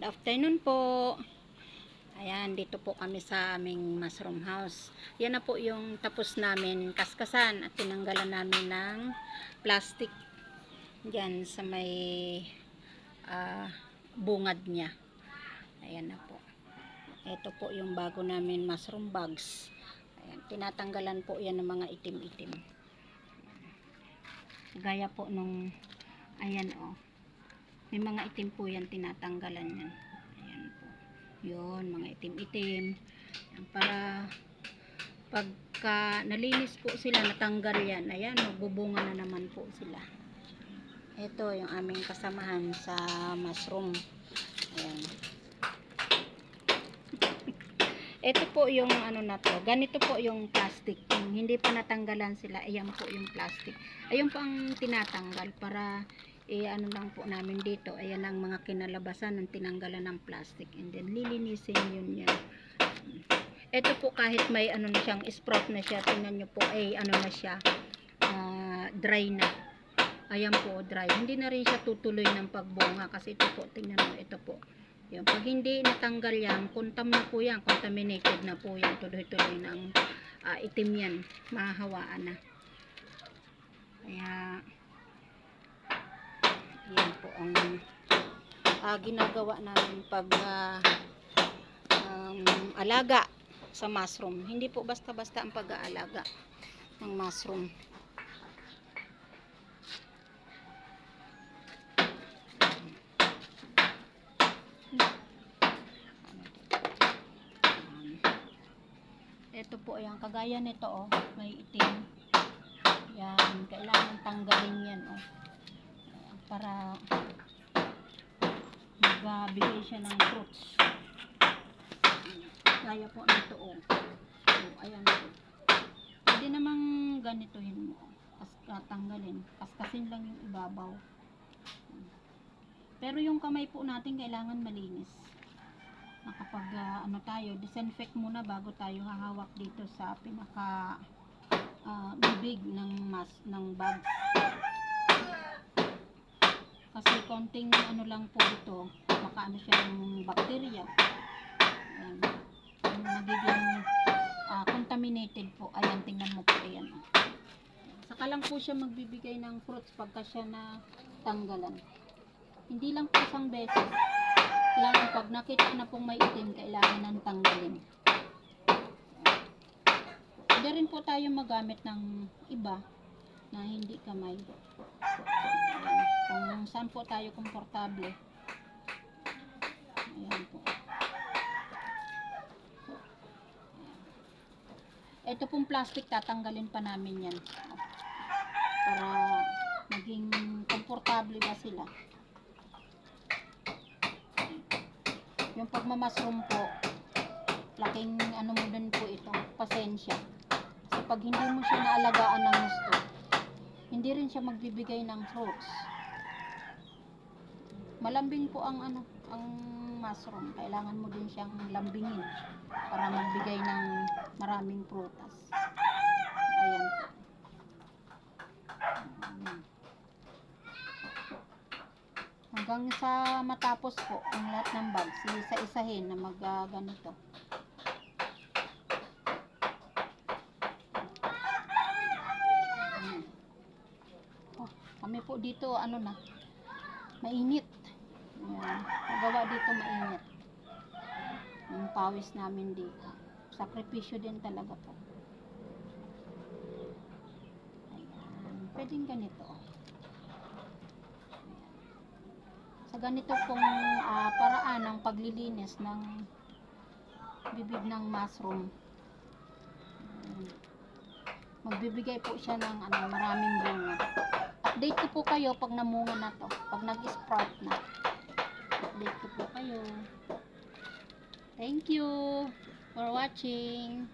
Good afternoon po. Ayan, dito po kami sa aming mushroom house. Yan na po yung tapos namin kaskasan at tinanggalan namin ng plastic dyan sa may ah, bungad niya. Ayan na po. Ito po yung bago namin mushroom bags. Ayan, tinatanggalan po yan ng mga itim-itim. Gaya po nung, ayan o. May mga itim po yan, tinatanggalan yan. Ayan po. Yun, mga itim-itim. Para pagka nalinis po sila, natanggal yan. Ayan, magbubunga na naman po sila. Ito yung aming kasamahan sa mushroom. Ayan. Ito po yung ano na to. Ganito po yung plastic. Yung hindi pa natanggalan sila, ayan po yung plastic. Ayun po ang tinatanggal para eh ano lang po namin dito. Ayan ang mga kinalabasan ng tinanggalan ng plastic. And then lilinisin yun yan. Ito po kahit may ano na siyang sprout na siya, tingnan nyo po ay ano na siya, ah, dry na. Ayan po, dry. Hindi na rin siya tutuloy ng pagbunga kasi ito po, tingnan mo, ito po. Yan, pag hindi natanggal yan, kontam na po yan, contaminated na po yan, tuloy-tuloy ng ah, itim yan, mahahawaan na. Kaya, ang ah, ginagawa namin pag ah, um, alaga sa mushroom. Hindi po basta-basta ang pag-aalaga ng mushroom. Ito po yung kagaya nito oh, may itim. Yan, kailangan tanggalin yan oh. Para magbigay siya ng fruits. Gaya po nito oh. So, ayan po. Pwede namang ganituhin mo. Kas tanggalin. Kaskasin lang yung ibabaw. Pero yung kamay po natin kailangan malinis. Nakapag ah, ano tayo, disinfect muna bago tayo hahawak dito sa pinaka ah, bibig ng mas ng bag. Konting ano lang po ito, makaano siya ng bacteria. Ayan. Yung nagiging ah, contaminated po. Ayan, tingnan mo po. Ayan. Saka lang po siya magbibigay ng fruits pagka siya na tanggalan. Hindi lang po isang beses. Kailangan pag nakita na pong may itim, kailangan nang tanggalin. Pwede rin po tayo magamit ng iba na hindi kamay. Kung saan po tayo komportable. Ayan po. Ito pong plastic, tatanggalin pa namin yan. Para maging komportable ba sila. Yung pagmamasroom po, laking ano mo din po ito, pasensya. Kasi pag hindi mo siya naalagaan ng gusto, hindi rin siya magbibigay ng fruits. Malambing po ang ano, ang mushroom. Kailangan mo din siyang lambingin para magbigay ng maraming prutas. Ayan. Hanggang sa matapos po ang lahat ng bags, isa-isahin na mag. Ayan. Oh, kami po dito, ano na, mainit. Ayan. Pagawa dito mainit. Yung pawis namin dito. Sakripisyo din talaga po. Ayan. Pwedeng ganito. Ayan. Sa ganito pong ah, paraan ng paglilinis ng bibig ng mushroom. Magbibigay po siya ng ano, maraming bunga. Update ko po kayo pag namunga na to. Pag nag-sprout na. Update ko po kayo. Thank you for watching.